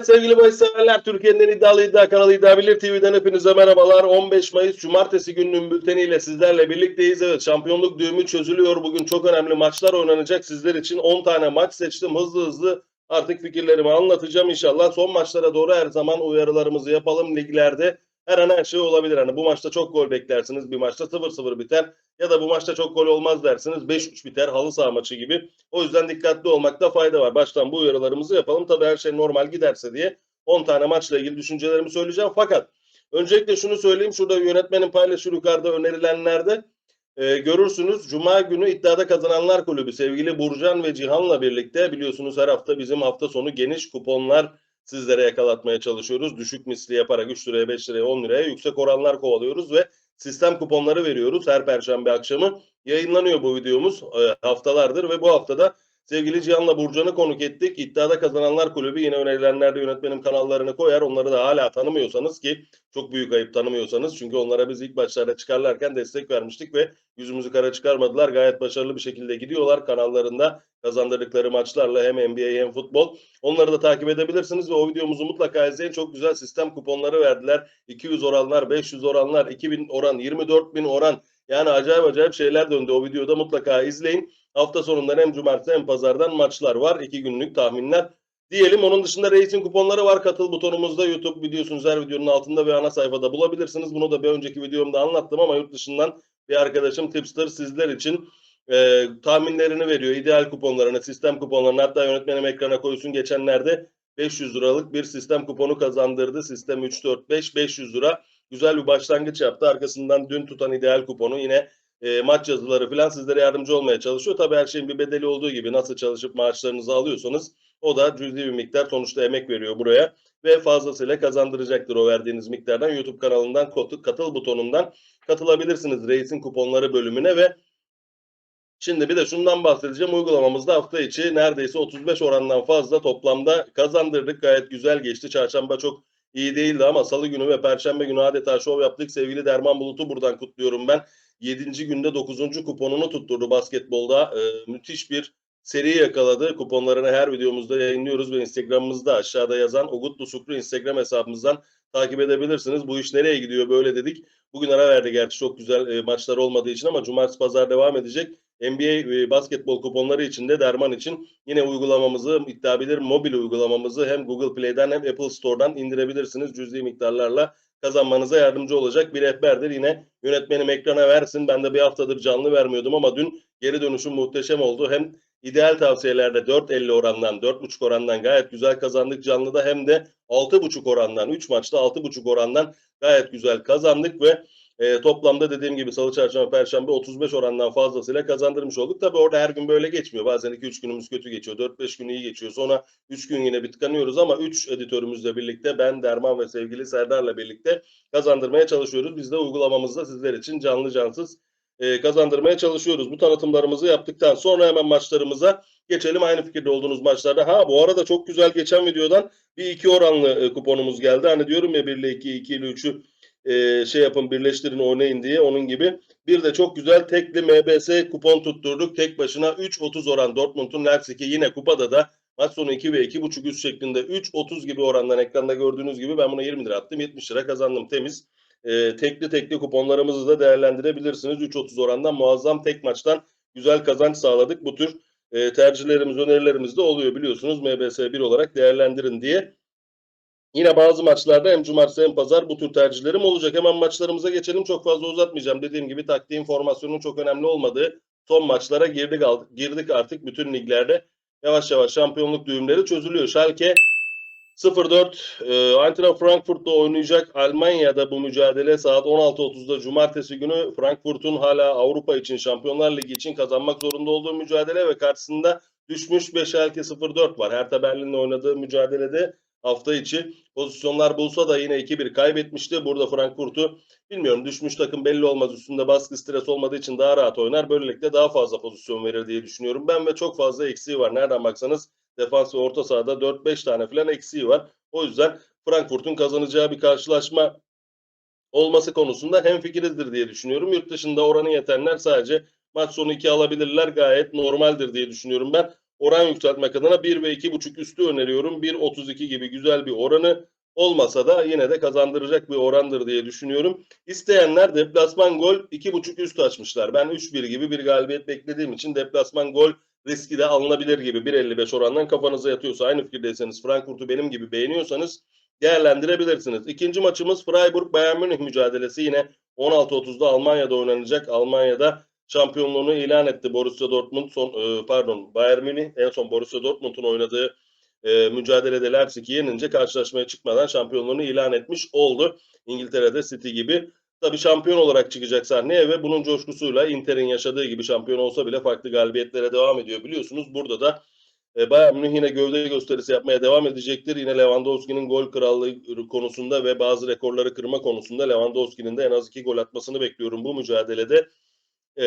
Evet sevgili bahis severler, Türkiye'nin en iddialı iddia kanalı İddia Bilir TV'den hepinize merhabalar. 15 Mayıs Cumartesi gününün bülteniyle sizlerle birlikteyiz. Evet şampiyonluk düğümü çözülüyor. Bugün çok önemli maçlar oynanacak. Sizler için 10 tane maç seçtim. Hızlı hızlı artık fikirlerimi anlatacağım inşallah. Son maçlara doğru her zaman uyarılarımızı yapalım. Liglerde her an her şey olabilir. Hani bu maçta çok gol beklersiniz. Bir maçta 0-0 biter. Ya da bu maçta çok gol olmaz dersiniz. 5-3 biter halı saha maçı gibi. O yüzden dikkatli olmakta fayda var. Baştan bu uyarılarımızı yapalım. Tabii her şey normal giderse diye 10 tane maçla ilgili düşüncelerimi söyleyeceğim. Fakat öncelikle şunu söyleyeyim. Şurada yönetmenin paylaşır yukarıda önerilenlerde e, görürsünüz. Cuma günü iddiada kazananlar kulübü sevgili Burcan ve Cihan'la birlikte biliyorsunuz her hafta bizim hafta sonu geniş kuponlar sizlere yakalatmaya çalışıyoruz. Düşük misli yaparak 3 liraya, 5 liraya, 10 liraya yüksek oranlar kovalıyoruz ve sistem kuponları veriyoruz her perşembe akşamı. Yayınlanıyor bu videomuz e, haftalardır ve bu haftada sevgili Cihan'la Burcan'ı konuk ettik. İddiada Kazananlar Kulübü yine önerilenlerde yönetmenim kanallarını koyar. Onları da hala tanımıyorsanız ki çok büyük ayıp tanımıyorsanız çünkü onlara biz ilk başlarda çıkarlarken destek vermiştik ve yüzümüzü kara çıkarmadılar. Gayet başarılı bir şekilde gidiyorlar kanallarında kazandırdıkları maçlarla hem NBA hem futbol. Onları da takip edebilirsiniz ve o videomuzu mutlaka izleyin. Çok güzel sistem kuponları verdiler. 200 oranlar, 500 oranlar, 2000 oran, 24 bin oran. Yani acayip acayip şeyler döndü. O videoda mutlaka izleyin. Hafta sonundan hem cumartesi hem pazardan maçlar var. 2 günlük tahminler. Diyelim onun dışında racing kuponları var. Katıl butonumuzda YouTube biliyorsunuz her videonun altında ve ana sayfada bulabilirsiniz. Bunu da bir önceki videomda anlattım ama yurt dışından bir arkadaşım Tipster sizler için e, tahminlerini veriyor. İdeal kuponlarını, sistem kuponlarını hatta yönetmenim ekrana koysun. Geçenlerde 500 liralık bir sistem kuponu kazandırdı. Sistem 345 500 lira. Güzel bir başlangıç yaptı. Arkasından dün tutan ideal kuponu yine e, maç yazıları falan sizlere yardımcı olmaya çalışıyor. Tabii her şeyin bir bedeli olduğu gibi nasıl çalışıp maaşlarınızı alıyorsanız o da cüzi bir miktar sonuçta emek veriyor buraya ve fazlasıyla kazandıracaktır o verdiğiniz miktardan. YouTube kanalından katıl butonundan katılabilirsiniz Reis'in kuponları bölümüne ve Şimdi bir de şundan bahsedeceğim. Uygulamamızda hafta içi neredeyse 35 orandan fazla toplamda kazandırdık. Gayet güzel geçti. Çarşamba çok iyi değildi ama salı günü ve perşembe günü adeta şov yaptık. Sevgili Derman Bulut'u buradan kutluyorum ben. 7. günde 9. kuponunu tutturdu basketbolda. Ee, müthiş bir seri yakaladı. Kuponlarını her videomuzda yayınlıyoruz ve Instagram'ımızda aşağıda yazan Ogutlu Sukru Instagram hesabımızdan takip edebilirsiniz. Bu iş nereye gidiyor böyle dedik. Bugün ara verdi gerçi çok güzel e, maçlar olmadığı için ama cumartesi pazar devam edecek. NBA e, basketbol kuponları için de derman için yine uygulamamızı iddia bilir mobil uygulamamızı hem Google Play'den hem Apple Store'dan indirebilirsiniz. Cüzi miktarlarla kazanmanıza yardımcı olacak bir rehberdir. Yine yönetmenim ekrana versin. Ben de bir haftadır canlı vermiyordum ama dün geri dönüşüm muhteşem oldu. Hem ideal tavsiyelerde 4.50 orandan 4.5 orandan gayet güzel kazandık canlıda hem de 6.5 orandan 3 maçta 6.5 orandan gayet güzel kazandık ve e, toplamda dediğim gibi salı, çarşamba, perşembe 35 orandan fazlasıyla kazandırmış olduk. Tabii orada her gün böyle geçmiyor. Bazen 2-3 günümüz kötü geçiyor. 4-5 gün iyi geçiyor. Sonra 3 gün yine bir ama 3 editörümüzle birlikte ben, Derman ve sevgili Serdar'la birlikte kazandırmaya çalışıyoruz. Biz de uygulamamızda sizler için canlı cansız e, kazandırmaya çalışıyoruz. Bu tanıtımlarımızı yaptıktan sonra hemen maçlarımıza geçelim. Aynı fikirde olduğunuz maçlarda. Ha bu arada çok güzel geçen videodan bir iki oranlı e, kuponumuz geldi. Hani diyorum ya 1 ile 2, 2 ile 3'ü e, şey yapın birleştirin oynayın diye onun gibi. Bir de çok güzel tekli MBS kupon tutturduk. Tek başına 3.30 oran Dortmund'un Leipzig'i yine kupada da maç sonu 2 ve 2.5 üst şeklinde 3.30 gibi orandan ekranda gördüğünüz gibi ben buna 20 lira attım. 70 lira kazandım temiz. E, tekli tekli kuponlarımızı da değerlendirebilirsiniz. 3.30 orandan muazzam tek maçtan güzel kazanç sağladık. Bu tür e, tercihlerimiz, önerilerimiz de oluyor biliyorsunuz. MBS 1 olarak değerlendirin diye. Yine bazı maçlarda hem cumartesi hem pazar bu tür tercihlerim olacak. Hemen maçlarımıza geçelim. Çok fazla uzatmayacağım. Dediğim gibi taktiğin formasyonun çok önemli olmadığı son maçlara girdik, girdik artık bütün liglerde. Yavaş yavaş şampiyonluk düğümleri çözülüyor. Schalke 0-4 e, Eintracht Frankfurt'ta oynayacak. Almanya'da bu mücadele saat 16.30'da cumartesi günü Frankfurt'un hala Avrupa için Şampiyonlar Ligi için kazanmak zorunda olduğu mücadele ve karşısında düşmüş 5 Schalke 0-4 var. Hertha Berlin'le oynadığı mücadelede hafta içi pozisyonlar bulsa da yine 2-1 kaybetmişti. Burada Frankfurt'u bilmiyorum düşmüş takım belli olmaz. Üstünde baskı stres olmadığı için daha rahat oynar. Böylelikle daha fazla pozisyon verir diye düşünüyorum. Ben ve çok fazla eksiği var. Nereden baksanız defans ve orta sahada 4-5 tane falan eksiği var. O yüzden Frankfurt'un kazanacağı bir karşılaşma olması konusunda hem fikirizdir diye düşünüyorum. Yurt dışında oranı yetenler sadece maç sonu 2 alabilirler gayet normaldir diye düşünüyorum ben. Oran yükseltmek adına 1 ve 2.5 üstü öneriyorum. 1.32 gibi güzel bir oranı olmasa da yine de kazandıracak bir orandır diye düşünüyorum. İsteyenler deplasman gol 2.5 üst açmışlar. Ben 3-1 gibi bir galibiyet beklediğim için deplasman gol riski de alınabilir gibi 1.55 orandan kafanıza yatıyorsa aynı fikirdeyseniz Frankfurt'u benim gibi beğeniyorsanız değerlendirebilirsiniz. İkinci maçımız Freiburg Bayern Münih mücadelesi yine 16.30'da Almanya'da oynanacak. Almanya'da şampiyonluğunu ilan etti Borussia Dortmund son e, pardon Bayern Münih en son Borussia Dortmund'un oynadığı e, mücadelede Leipzig'i yenince karşılaşmaya çıkmadan şampiyonluğunu ilan etmiş oldu. İngiltere'de City gibi. Tabii şampiyon olarak çıkacak sahneye ve bunun coşkusuyla Inter'in yaşadığı gibi şampiyon olsa bile farklı galibiyetlere devam ediyor biliyorsunuz. Burada da e, Bayern Münih yine gövde gösterisi yapmaya devam edecektir. Yine Lewandowski'nin gol krallığı konusunda ve bazı rekorları kırma konusunda Lewandowski'nin de en az iki gol atmasını bekliyorum bu mücadelede. E,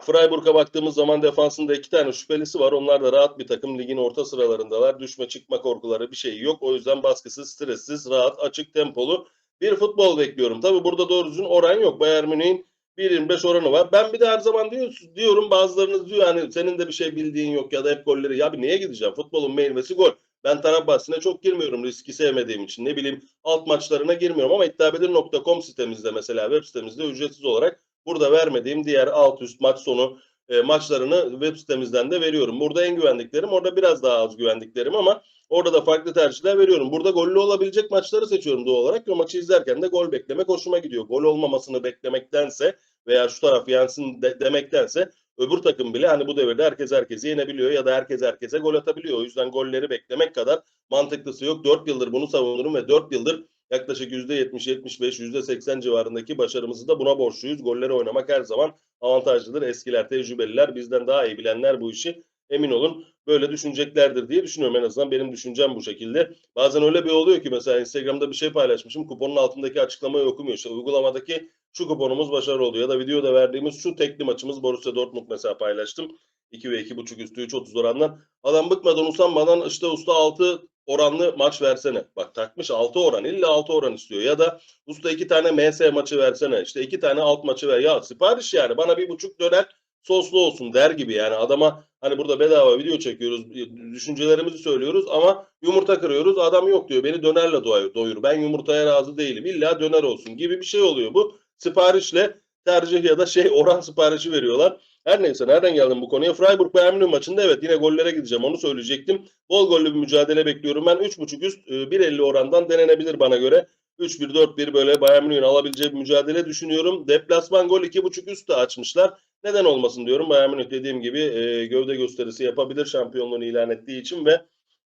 Freiburg'a baktığımız zaman defansında iki tane şüphelisi var. Onlar da rahat bir takım. Ligin orta sıralarındalar. Düşme çıkma korkuları bir şey yok. O yüzden baskısız, stressiz, rahat, açık tempolu bir futbol bekliyorum. Tabii burada doğru düzgün oran yok. Bayern Münih'in 1.25 oranı var. Ben bir de her zaman diyor, diyorum bazılarınız diyor hani senin de bir şey bildiğin yok ya da hep golleri. Ya bir niye gideceğim? Futbolun meyvesi gol. Ben taraf bahsine çok girmiyorum riski sevmediğim için. Ne bileyim alt maçlarına girmiyorum ama iddiabedir.com sitemizde mesela web sitemizde ücretsiz olarak burada vermediğim diğer alt üst maç sonu e, maçlarını web sitemizden de veriyorum. Burada en güvendiklerim orada biraz daha az güvendiklerim ama orada da farklı tercihler veriyorum. Burada gollü olabilecek maçları seçiyorum doğal olarak ve maçı izlerken de gol beklemek hoşuma gidiyor. Gol olmamasını beklemektense veya şu taraf yensin de, demektense öbür takım bile hani bu devirde herkes herkesi yenebiliyor ya da herkes herkese gol atabiliyor. O yüzden golleri beklemek kadar mantıklısı yok. 4 yıldır bunu savunurum ve 4 yıldır yaklaşık %70-75, %80 civarındaki başarımızı da buna borçluyuz. Golleri oynamak her zaman avantajlıdır. Eskiler, tecrübeliler, bizden daha iyi bilenler bu işi emin olun böyle düşüneceklerdir diye düşünüyorum en azından benim düşüncem bu şekilde. Bazen öyle bir oluyor ki mesela Instagram'da bir şey paylaşmışım kuponun altındaki açıklamayı okumuyor. İşte uygulamadaki şu kuponumuz başarılı oldu ya da videoda verdiğimiz şu tekli maçımız Borussia Dortmund mesela paylaştım. 2 ve 2.5 üstü 3.30 orandan. Adam bıkmadan usanmadan işte usta 6 oranlı maç versene. Bak takmış 6 oran. İlla 6 oran istiyor. Ya da usta 2 tane MS maçı versene. İşte 2 tane alt maçı ver. Ya sipariş yani. Bana bir buçuk döner soslu olsun der gibi yani adama hani burada bedava video çekiyoruz düşüncelerimizi söylüyoruz ama yumurta kırıyoruz adam yok diyor beni dönerle doyur ben yumurtaya razı değilim illa döner olsun gibi bir şey oluyor bu siparişle tercih ya da şey oran siparişi veriyorlar. Her neyse nereden geldim bu konuya? Freiburg Bayern maçında evet yine gollere gideceğim onu söyleyecektim. Bol gollü bir mücadele bekliyorum. Ben 3.5 üst 1.50 orandan denenebilir bana göre. 3-1-4-1 böyle Bayern Münih'in alabileceği bir mücadele düşünüyorum. Deplasman gol 2.5 üst de açmışlar. Neden olmasın diyorum. Bayern Münih dediğim gibi e, gövde gösterisi yapabilir şampiyonluğunu ilan ettiği için ve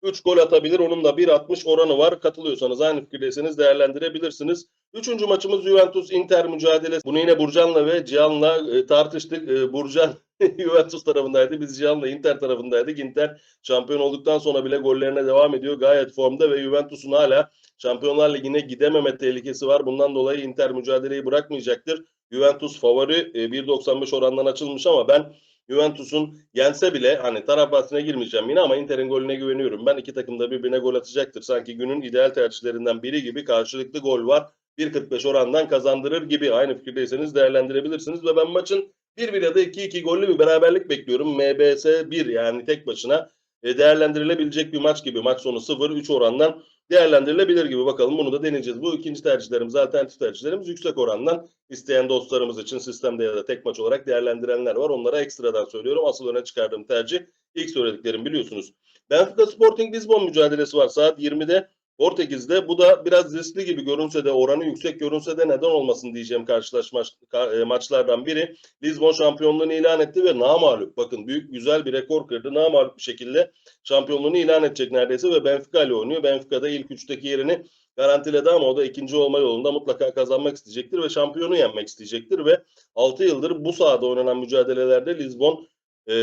3 gol atabilir. Onun da 1.60 oranı var. Katılıyorsanız aynı fikirdeyseniz değerlendirebilirsiniz. Üçüncü maçımız Juventus Inter mücadelesi. Bunu yine Burcan'la ve Cihan'la e, tartıştık. E, Burcan Juventus tarafındaydı. Biz Cihan'la Inter tarafındaydık. Inter şampiyon olduktan sonra bile gollerine devam ediyor. Gayet formda ve Juventus'un hala Şampiyonlar Ligi'ne gidememe tehlikesi var. Bundan dolayı Inter mücadeleyi bırakmayacaktır. Juventus favori 1.95 orandan açılmış ama ben Juventus'un yense bile hani taraf bahsine girmeyeceğim yine ama Inter'in golüne güveniyorum. Ben iki takım da birbirine gol atacaktır. Sanki günün ideal tercihlerinden biri gibi karşılıklı gol var. 1.45 orandan kazandırır gibi aynı fikirdeyseniz değerlendirebilirsiniz ve ben maçın 1-1 ya da 2-2 gollü bir beraberlik bekliyorum. MBS 1 yani tek başına e, değerlendirilebilecek bir maç gibi. Maç sonu 0-3 orandan değerlendirilebilir gibi. Bakalım bunu da deneyeceğiz. Bu ikinci tercihlerimiz, alternatif tercihlerimiz yüksek orandan isteyen dostlarımız için sistemde ya da tek maç olarak değerlendirenler var. Onlara ekstradan söylüyorum. Asıl öne çıkardığım tercih ilk söylediklerim biliyorsunuz. Benfica Sporting Lisbon mücadelesi var saat 20'de. Portekiz'de bu da biraz riskli gibi görünse de oranı yüksek görünse de neden olmasın diyeceğim karşılaşma e, maçlardan biri. Lisbon şampiyonluğunu ilan etti ve namalup bakın büyük güzel bir rekor kırdı. Namalup bir şekilde şampiyonluğunu ilan edecek neredeyse ve Benfica ile oynuyor. Benfica'da ilk üçteki yerini garantiledi ama o da ikinci olma yolunda mutlaka kazanmak isteyecektir ve şampiyonu yenmek isteyecektir ve 6 yıldır bu sahada oynanan mücadelelerde Lisbon e,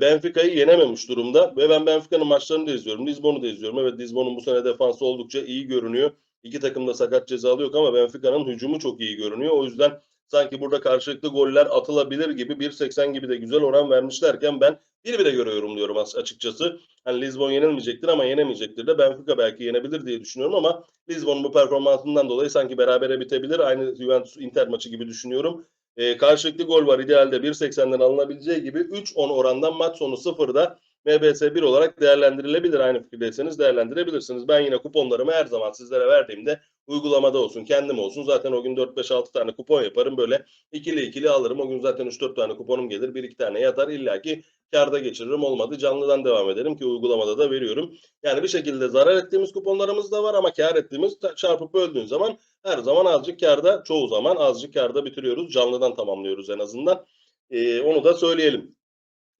Benfica'yı yenememiş durumda ve ben Benfica'nın maçlarını da izliyorum. Lisbon'u da izliyorum. Evet Lisbon'un bu sene defansı oldukça iyi görünüyor. İki takım da sakat cezalı yok ama Benfica'nın hücumu çok iyi görünüyor. O yüzden sanki burada karşılıklı goller atılabilir gibi 1.80 gibi de güzel oran vermişlerken ben bir bire göre yorumluyorum açıkçası. Hani Lisbon yenilmeyecektir ama yenemeyecektir de Benfica belki yenebilir diye düşünüyorum ama Lisbon'un bu performansından dolayı sanki berabere bitebilir. Aynı Juventus Inter maçı gibi düşünüyorum. E, karşılıklı gol var idealde 1.80'den alınabileceği gibi 3-10 orandan maç sonu 0'da MBS 1 olarak değerlendirilebilir. Aynı fikirdeyseniz değerlendirebilirsiniz. Ben yine kuponlarımı her zaman sizlere verdiğimde uygulamada olsun, kendim olsun. Zaten o gün 4-5-6 tane kupon yaparım. Böyle ikili ikili alırım. O gün zaten 3-4 tane kuponum gelir. 1-2 tane yatar. İlla ki karda geçiririm. Olmadı canlıdan devam ederim ki uygulamada da veriyorum. Yani bir şekilde zarar ettiğimiz kuponlarımız da var ama kar ettiğimiz çarpıp böldüğün zaman her zaman azıcık karda, çoğu zaman azıcık karda bitiriyoruz. Canlıdan tamamlıyoruz en azından. Ee, onu da söyleyelim.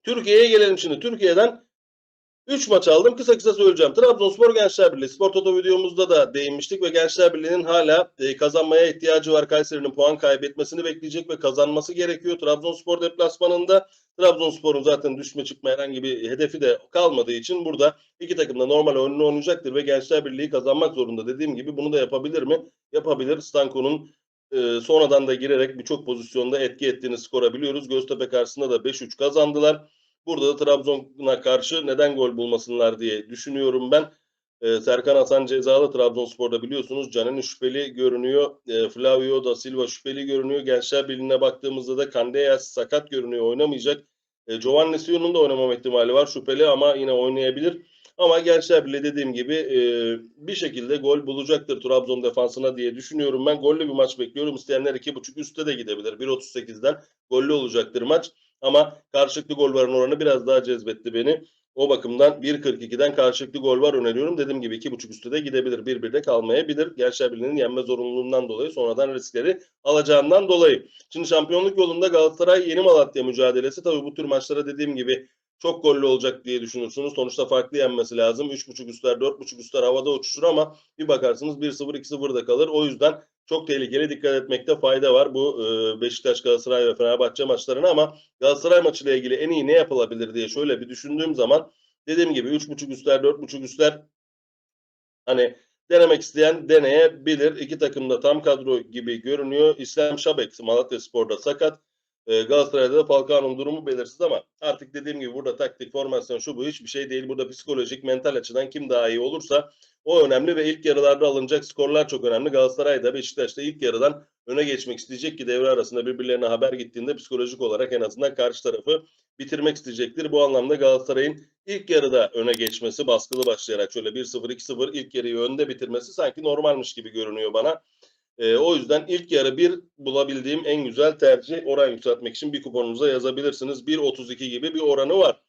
Türkiye'ye gelelim şimdi. Türkiye'den 3 maç aldım. Kısa kısa söyleyeceğim. Trabzonspor Gençler Birliği. Spor Toto videomuzda da değinmiştik ve Gençler Birliği'nin hala e, kazanmaya ihtiyacı var. Kayseri'nin puan kaybetmesini bekleyecek ve kazanması gerekiyor. Trabzonspor deplasmanında Trabzonspor'un zaten düşme çıkma herhangi bir hedefi de kalmadığı için burada iki takım da normal oyununu oynayacaktır ve Gençler Birliği kazanmak zorunda. Dediğim gibi bunu da yapabilir mi? Yapabilir. Stanko'nun e, sonradan da girerek birçok pozisyonda etki ettiğini skora biliyoruz. Göztepe karşısında da 5-3 kazandılar. Burada da Trabzon'a karşı neden gol bulmasınlar diye düşünüyorum ben. Ee, Serkan Hasan cezalı Trabzonspor'da biliyorsunuz. Canen şüpheli görünüyor. Ee, Flavio da Silva şüpheli görünüyor. Gençler Birliği'ne baktığımızda da Candeias sakat görünüyor. Oynamayacak. Ee, Giovanni Sion'un da oynamama ihtimali var. Şüpheli ama yine oynayabilir. Ama Gençler Birliği dediğim gibi e, bir şekilde gol bulacaktır Trabzon defansına diye düşünüyorum. Ben gollü bir maç bekliyorum. İsteyenler 2.5 üstte de gidebilir. 1.38'den gollü olacaktır maç. Ama karşılıklı gol varın oranı biraz daha cezbetti beni. O bakımdan 1.42'den karşılıklı gol var öneriyorum. Dediğim gibi 2.5 üstte de gidebilir. 1-1'de kalmayabilir. Gençler Birliği'nin yenme zorunluluğundan dolayı sonradan riskleri alacağından dolayı. Şimdi şampiyonluk yolunda Galatasaray Yeni Malatya mücadelesi. Tabii bu tür maçlara dediğim gibi çok gollü olacak diye düşünürsünüz. Sonuçta farklı yenmesi lazım. 3.5 üstler, 4.5 üstler havada uçuşur ama bir bakarsınız 1-0, 2-0 da kalır. O yüzden çok tehlikeli dikkat etmekte fayda var bu e, Beşiktaş, Galatasaray ve Fenerbahçe maçlarına ama Galatasaray maçıyla ilgili en iyi ne yapılabilir diye şöyle bir düşündüğüm zaman dediğim gibi 3.5 üstler, 4.5 üstler hani denemek isteyen deneyebilir. İki takım da tam kadro gibi görünüyor. İslam Şabek Malatya Spor'da sakat. E, Galatasaray'da da Falcao'nun durumu belirsiz ama artık dediğim gibi burada taktik, formasyon şu bu hiçbir şey değil. Burada psikolojik, mental açıdan kim daha iyi olursa o önemli ve ilk yarılarda alınacak skorlar çok önemli. Galatasaray da Beşiktaş da ilk yarıdan öne geçmek isteyecek ki devre arasında birbirlerine haber gittiğinde psikolojik olarak en azından karşı tarafı bitirmek isteyecektir. Bu anlamda Galatasaray'ın ilk yarıda öne geçmesi baskılı başlayarak şöyle 1-0 2-0 ilk yarıyı önde bitirmesi sanki normalmiş gibi görünüyor bana. Ee, o yüzden ilk yarı bir bulabildiğim en güzel tercih oran yükseltmek için bir kuponunuza yazabilirsiniz. 1.32 gibi bir oranı var.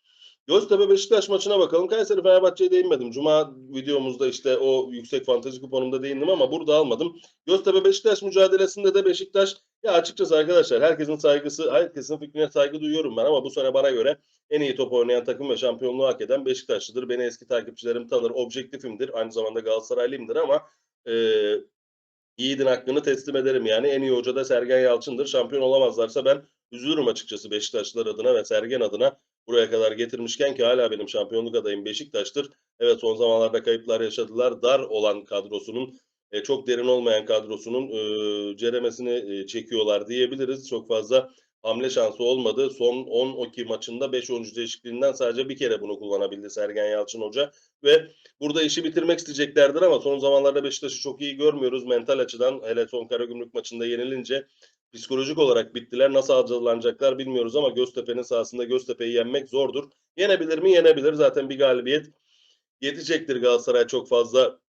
Göztepe Beşiktaş maçına bakalım. Kayseri Fenerbahçe'ye değinmedim. Cuma videomuzda işte o yüksek fantezi kuponumda değindim ama burada almadım. Göztepe Beşiktaş mücadelesinde de Beşiktaş ya açıkçası arkadaşlar herkesin saygısı, herkesin fikrine saygı duyuyorum ben ama bu sene bana göre en iyi top oynayan takım ve şampiyonluğu hak eden Beşiktaşlıdır. Beni eski takipçilerim tanır. Objektifimdir. Aynı zamanda Galatasaraylıyımdır ama e, Yiğit'in hakkını teslim ederim. Yani en iyi hoca da Sergen Yalçın'dır. Şampiyon olamazlarsa ben üzülürüm açıkçası Beşiktaşlılar adına ve Sergen adına buraya kadar getirmişken ki hala benim şampiyonluk adayım Beşiktaş'tır. Evet son zamanlarda kayıplar yaşadılar. Dar olan kadrosunun e, çok derin olmayan kadrosunun e, ceremesini e, çekiyorlar diyebiliriz. Çok fazla hamle şansı olmadı. Son 10-12 maçında 5 oyuncu değişikliğinden sadece bir kere bunu kullanabildi Sergen Yalçın Hoca. Ve burada işi bitirmek isteyeceklerdir ama son zamanlarda Beşiktaş'ı çok iyi görmüyoruz mental açıdan. Hele son Karagümrük maçında yenilince psikolojik olarak bittiler. Nasıl hazırlanacaklar bilmiyoruz ama Göztepe'nin sahasında Göztepe'yi yenmek zordur. Yenebilir mi? Yenebilir. Zaten bir galibiyet yetecektir Galatasaray çok fazla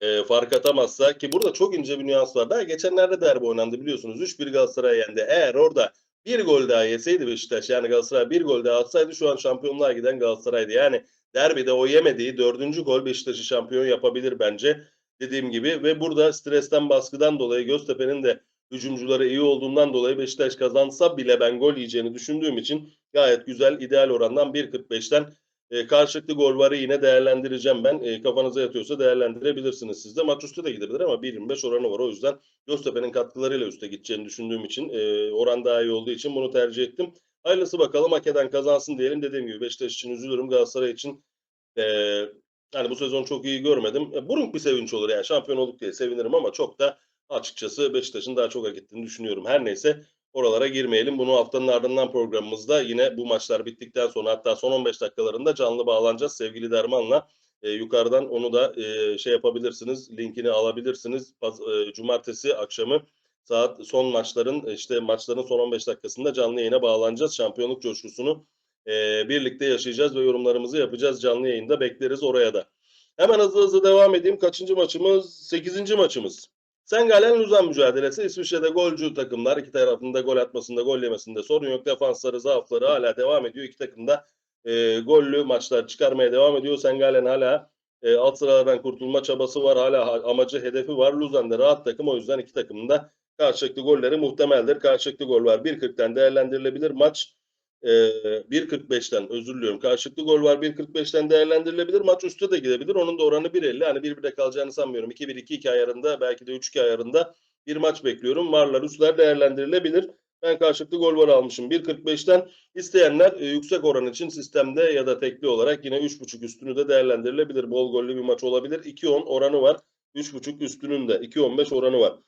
e, fark atamazsa ki burada çok ince bir nüans var. Daha geçenlerde derbi oynandı biliyorsunuz. 3-1 Galatasaray yendi. Eğer orada bir gol daha yeseydi Beşiktaş yani Galatasaray bir gol daha atsaydı şu an şampiyonluğa giden Galatasaray'dı. Yani derbide o yemediği dördüncü gol Beşiktaş'ı şampiyon yapabilir bence. Dediğim gibi ve burada stresten baskıdan dolayı Göztepe'nin de hücumcuları iyi olduğundan dolayı Beşiktaş kazansa bile ben gol yiyeceğini düşündüğüm için gayet güzel ideal orandan 1.45'ten e, karşılıklı gol varı yine değerlendireceğim ben. E, kafanıza yatıyorsa değerlendirebilirsiniz siz de. Maç üstü de gidebilir ama 1.25 oranı var. O yüzden Göztepe'nin katkılarıyla üste gideceğini düşündüğüm için e, oran daha iyi olduğu için bunu tercih ettim. Hayırlısı bakalım hak kazansın diyelim. Dediğim gibi Beşiktaş için üzülürüm. Galatasaray için e, yani bu sezon çok iyi görmedim. E, buruk bir sevinç olur yani şampiyon olduk diye sevinirim ama çok da açıkçası Beşiktaş'ın daha çok hak ettiğini düşünüyorum. Her neyse oralara girmeyelim. Bunu haftanın ardından programımızda yine bu maçlar bittikten sonra hatta son 15 dakikalarında canlı bağlanacağız sevgili Derman'la. E, yukarıdan onu da e, şey yapabilirsiniz. Linkini alabilirsiniz. Paz, e, cumartesi akşamı saat son maçların işte maçların son 15 dakikasında canlı yayına bağlanacağız. Şampiyonluk coşkusunu e, birlikte yaşayacağız ve yorumlarımızı yapacağız canlı yayında. Bekleriz oraya da. Hemen hızlı hızlı devam edeyim. Kaçıncı maçımız? Sekizinci maçımız. Sengalen Luzan mücadelesi. İsviçre'de golcü takımlar. iki tarafında gol atmasında, gol yemesinde sorun yok. Defansları, zaafları hala devam ediyor. İki takım da e, gollü maçlar çıkarmaya devam ediyor. Sengalen hala e, alt sıralardan kurtulma çabası var. Hala ha- amacı, hedefi var. Luzan da rahat takım. O yüzden iki takımın da karşılıklı golleri muhtemeldir. Karşılıklı gol var. 1.40'ten değerlendirilebilir. Maç e, 1.45'ten özür diliyorum. Karşılıklı gol var 1.45'ten değerlendirilebilir. Maç üstte de gidebilir. Onun da oranı 1.50. Hani 1-1'de kalacağını sanmıyorum. 2-1, 2-2 ayarında belki de 3-2 ayarında bir maç bekliyorum. Varlar, üstler değerlendirilebilir. Ben karşılıklı gol var almışım. 1.45'ten isteyenler e, yüksek oran için sistemde ya da tekli olarak yine 3.5 üstünü de değerlendirilebilir. Bol gollü bir maç olabilir. 2.10 oranı var. 3.5 üstünün de 2.15 oranı var.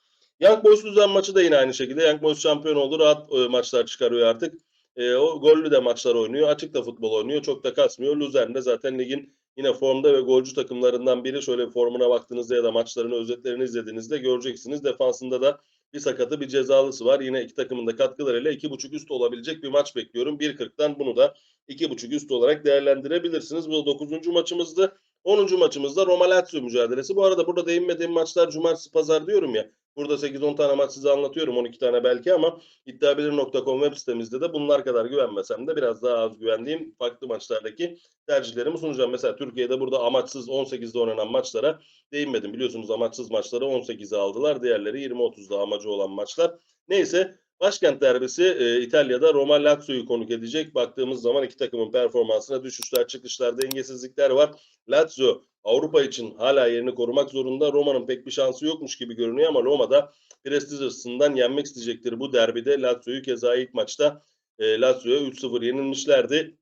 Young Boys Luzan maçı da yine aynı şekilde. Young Boys şampiyon oldu. Rahat e, maçlar çıkarıyor artık. E, o gollü de maçlar oynuyor. Açık da futbol oynuyor. Çok da kasmıyor. Luzern de zaten ligin yine formda ve golcü takımlarından biri. Şöyle formuna baktığınızda ya da maçlarını, özetlerini izlediğinizde göreceksiniz. Defansında da bir sakatı bir cezalısı var. Yine iki takımın da katkılarıyla 2.5 üst olabilecek bir maç bekliyorum. 1.40'tan bunu da 2.5 üst olarak değerlendirebilirsiniz. Bu 9. maçımızdı. 10. maçımızda Roma Lazio mücadelesi. Bu arada burada değinmediğim maçlar cumartesi pazar diyorum ya. Burada 8-10 tane maç size anlatıyorum 12 tane belki ama iddiabilir.com web sitemizde de bunlar kadar güvenmesem de biraz daha az güvendiğim farklı maçlardaki tercihlerimi sunacağım. Mesela Türkiye'de burada amaçsız 18'de oynanan maçlara değinmedim. Biliyorsunuz amaçsız maçları 18'e aldılar. Diğerleri 20-30'da amacı olan maçlar. Neyse başkent derbisi e, İtalya'da Roma Lazio'yu konuk edecek. Baktığımız zaman iki takımın performansına düşüşler, çıkışlar, dengesizlikler var. Lazio Avrupa için hala yerini korumak zorunda. Roma'nın pek bir şansı yokmuş gibi görünüyor ama Roma'da prestij açısından yenmek isteyecektir bu derbide. Lazio'yu keza ilk maçta e, Lazio'ya 3-0 yenilmişlerdi.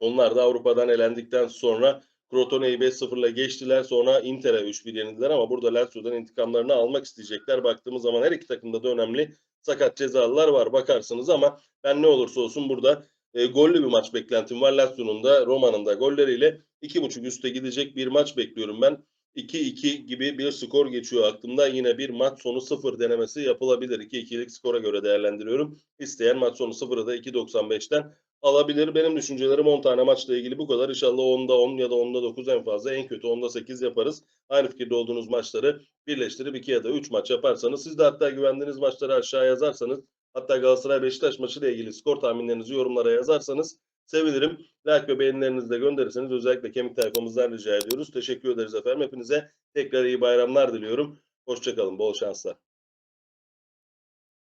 Onlar da Avrupa'dan elendikten sonra Crotone'yi 5-0'la geçtiler. Sonra Inter'e 3-1 yenildiler ama burada Lazio'dan intikamlarını almak isteyecekler. Baktığımız zaman her iki takımda da önemli sakat cezalılar var bakarsınız ama ben ne olursa olsun burada e, gollü bir maç beklentim var. Lazio'nun da Roma'nın da golleriyle 2.5 üste gidecek bir maç bekliyorum ben. 2-2 gibi bir skor geçiyor aklımda. Yine bir maç sonu 0 denemesi yapılabilir. 2-2'lik skora göre değerlendiriyorum. İsteyen maç sonu 0'ı da 2.95'ten alabilir. Benim düşüncelerim 10 tane maçla ilgili bu kadar. İnşallah 10'da 10 ya da 10'da 9 en fazla en kötü 10'da 8 yaparız. Aynı fikirde olduğunuz maçları birleştirip 2 ya da 3 maç yaparsanız siz de hatta güvendiğiniz maçları aşağı yazarsanız hatta Galatasaray Beşiktaş maçı ile ilgili skor tahminlerinizi yorumlara yazarsanız sevinirim. Like ve beğenilerinizi de gönderirseniz özellikle kemik tayfamızdan rica ediyoruz. Teşekkür ederiz efendim. Hepinize tekrar iyi bayramlar diliyorum. Hoşçakalın. Bol şanslar.